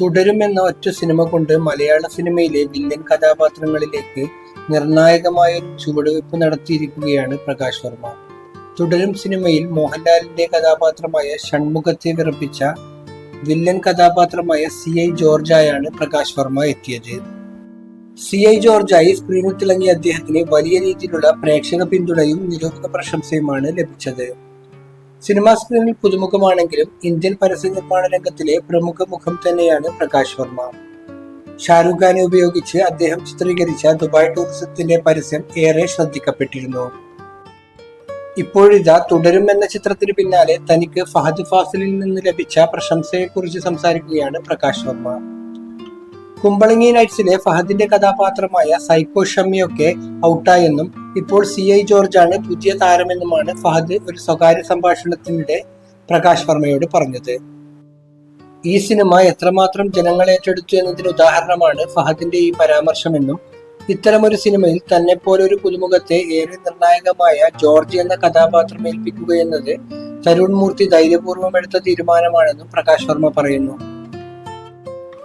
തുടരും എന്ന ഒറ്റ സിനിമ കൊണ്ട് മലയാള സിനിമയിലെ വില്ലൻ കഥാപാത്രങ്ങളിലേക്ക് നിർണായകമായ ചുവടുവയ്പ് നടത്തിയിരിക്കുകയാണ് പ്രകാശ് വർമ്മ. തുടരും സിനിമയിൽ മോഹൻലാലിന്റെ കഥാപാത്രമായ ഷൺമുഖത്തെ വിറപ്പിച്ച വില്ലൻ കഥാപാത്രമായ സി ഐ ജോർജായാണ് പ്രകാശ് വർമ്മ എത്തിയത്. സി ഐ ജോർജായി സ്ക്രീനിൽ തിളങ്ങിയ അദ്ദേഹത്തിന് വലിയ രീതിയിലുള്ള പ്രേക്ഷക പിന്തുണയും നിരൂപക പ്രശംസയുമാണ് ലഭിച്ചത്. സിനിമാ സ്ക്രീനിൽ പുതുമുഖമാണെങ്കിലും ഇന്ത്യൻ പരസ്യ നിർമ്മാണ രംഗത്തിലെ പ്രമുഖ മുഖം തന്നെയാണ് പ്രകാശ് വർമ്മ. ഷാരൂഖ് ഖാനെ ഉപയോഗിച്ച് അദ്ദേഹം ചിത്രീകരിച്ച ദുബായ് ടൂറിസത്തിന്റെ പരസ്യം ഏറെ ശ്രദ്ധിക്കപ്പെട്ടിരുന്നു. ഇപ്പോഴിതാ തുടരും എന്ന ചിത്രത്തിന് പിന്നാലെ തനിക്ക് ഫഹദ് ഫാസിലിൽ നിന്ന് ലഭിച്ച പ്രശംസയെക്കുറിച്ച് സംസാരിക്കുകയാണ് പ്രകാശ് വർമ്മ. കുമ്പളങ്ങി നൈറ്റ്സിലെ ഫഹദിന്റെ കഥാപാത്രമായ സൈക്കോ ഷമ്മിയൊക്കെ ഔട്ടായെന്നും ഇപ്പോൾ സി ഐ ആണ് പുതിയ താരമെന്നുമാണ് ഫഹദ് ഒരു സ്വകാര്യ സംഭാഷണത്തിനിടെ പ്രകാശ് വർമ്മയോട് പറഞ്ഞത്. ഈ സിനിമ എത്രമാത്രം ജനങ്ങൾ ഏറ്റെടുത്തു എന്നതിന് ഉദാഹരണമാണ് ഫഹദിന്റെ ഈ പരാമർശമെന്നും ഇത്തരമൊരു സിനിമയിൽ തന്നെ പോലൊരു പുതുമുഖത്തെ ഏറെ നിർണായകമായ ജോർജ് എന്ന കഥാപാത്രം ഏൽപ്പിക്കുക എന്നത് തരുൺ മൂർത്തി ധൈര്യപൂർവം എടുത്ത തീരുമാനമാണെന്നും പ്രകാശ് വർമ്മ പറയുന്നു.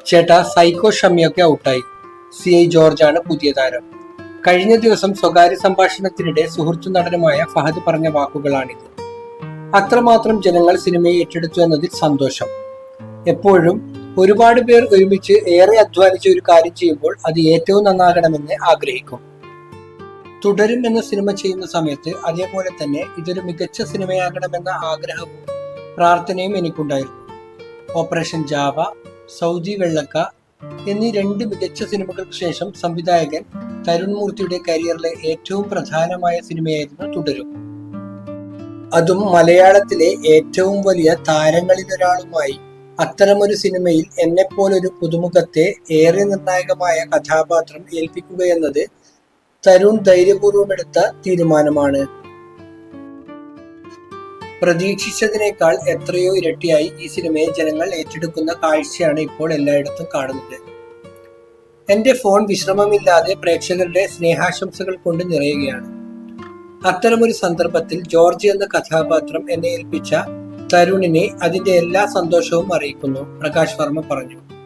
ചേട്ടാ സൈക്കോ ഷമ്മിയൊക്കെ ഔട്ടായി. സി ഐ ആണ് പുതിയ താരം. കഴിഞ്ഞ ദിവസം സ്വകാര്യ സംഭാഷണത്തിനിടെ സുഹൃത്തു നടനുമായ ഫഹദ് പറഞ്ഞ വാക്കുകളാണിത്. അത്രമാത്രം ജനങ്ങൾ സിനിമയെ ഏറ്റെടുത്തു എന്നതിൽ സന്തോഷം. എപ്പോഴും ഒരുപാട് പേർ ഒരുമിച്ച് ഏറെ അധ്വാനിച്ച് ഒരു കാര്യം ചെയ്യുമ്പോൾ അത് ഏറ്റവും നന്നാകണമെന്ന് ആഗ്രഹിക്കും. തുടരും എന്ന സിനിമ ചെയ്യുന്ന സമയത്ത് അതേപോലെ തന്നെ ഇതൊരു മികച്ച സിനിമയാകണമെന്ന ആഗ്രഹവും പ്രാർത്ഥനയും എനിക്കുണ്ടായിരുന്നു. ഓപ്പറേഷൻ ജാവ സൗദി വെള്ളക്ക എന്നീ രണ്ട് മികച്ച സിനിമകൾക്ക് ശേഷം സംവിധായകൻ തരുൺ മൂർത്തിയുടെ കരിയറിലെ ഏറ്റവും പ്രധാനമായ സിനിമയായിരുന്നു തുടരും. അതും മലയാളത്തിലെ ഏറ്റവും വലിയ താരങ്ങളിലൊരാളുമായി. അത്തരമൊരു സിനിമയിൽ എന്നെപ്പോലൊരു പുതുമുഖത്തെ ഏറെ നിർണായകമായ കഥാപാത്രം ഏൽപ്പിക്കുകയെന്നത് തരുൺ ധൈര്യപൂർവം എടുത്ത തീരുമാനമാണ്. പ്രതീക്ഷിച്ചതിനേക്കാൾ എത്രയോ ഇരട്ടിയായി ഈ സിനിമയെ ജനങ്ങൾ ഏറ്റെടുക്കുന്ന കാഴ്ചയാണ് ഇപ്പോൾ എല്ലായിടത്തും കാണുന്നത്. എന്റെ ഫോൺ വിശ്രമമില്ലാതെ പ്രേക്ഷകരുടെ സ്നേഹാശംസകൾ കൊണ്ട് നിറയുകയാണ്. അത്തരമൊരു സന്ദർഭത്തിൽ ജോർജ് എന്ന കഥാപാത്രം എന്നെ ഏൽപ്പിച്ച തരുണിനെ അതിന്റെ എല്ലാ സന്തോഷവും അറിയിക്കുന്നു പ്രകാശ് വർമ്മ പറഞ്ഞു.